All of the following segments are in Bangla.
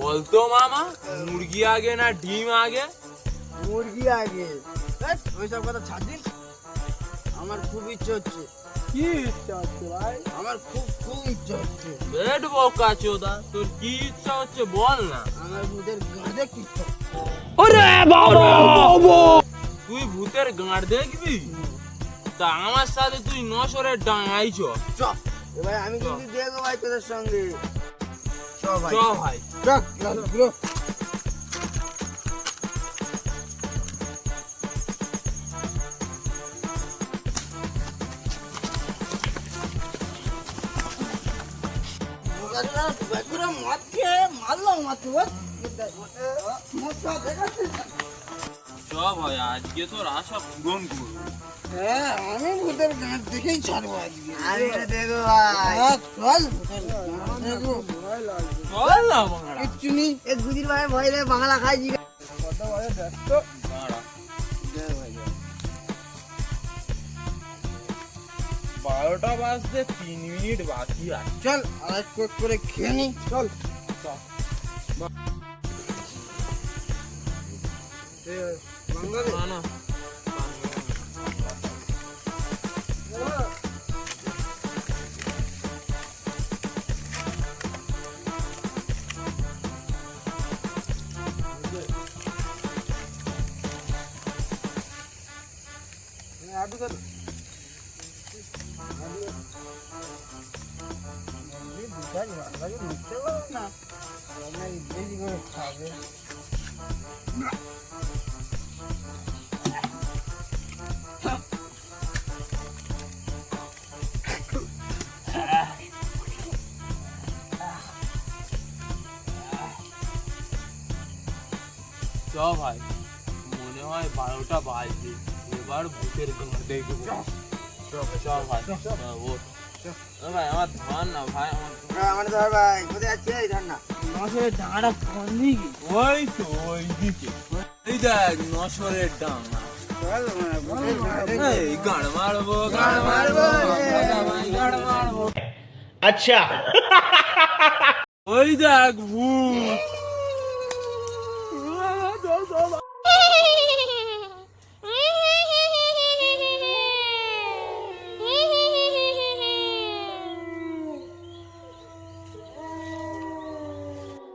বলতো মামা মুরগি আগে না ডিম আগে? মুরগি আগে। ওইসব কথা ছাড় দিন আমার খুব ইচ্ছে হচ্ছে। কি ইচ্ছা হচ্ছে ভাই? আমার খুব খুব ইচ্ছে হচ্ছে। বেড বকা চোদা তোর কি ইচ্ছা হচ্ছে বল না। আমার ভূতের গাঁদে কি। তুই ভূতের গাঁড় দেখবি? তা আমার সাথে তুই নসরের ডাঙাই চ। চ। এবার আমি কিন্তু দেখব ভাই তোদের সঙ্গে। চ ভাই। চ ভাই। চল, বেগুরা মদ খেয়ে মাত্র চ ভাই আজকে তোর আশা পূরণ করব। হ্যাঁ আমি ভূতের গাঁট দেখেই ছাড়বো আজকে। আমি দেখো চল ভূতের গাঁট দেখো। চল না বাংলা। কিচ্ছু নেই। এ গুদির ভাই ভয় রে বাংলা খাই জি দাঁড়া বারোটা বাজতে তিন মিনিট বাকি আছে। চল আর কোট করে খেয়ে নি। চল। বাঙালি না না আডু কর না বেশি করে খাবে চ ভাই। মনে হয় বারোটা বাজবে। এবার ভূতের ঘর দেখব ডাঙা। গান মারবো গান আচ্ছা। ওই দেখ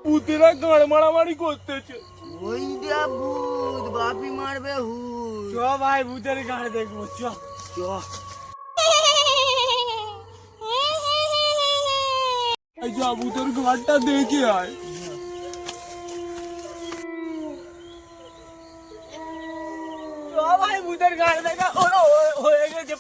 ভূতেরা গাড় মারামারি করতেছে ওইটা ভূত বাপি মারবে হুত চ ভাই ভূতের গাড়ি দেখব চ চ এই যা ভূতের গাড়টা দেখে আয় চ ভাই ভূতের গাড়ি দেখা ও, ও, হয়ে গেছে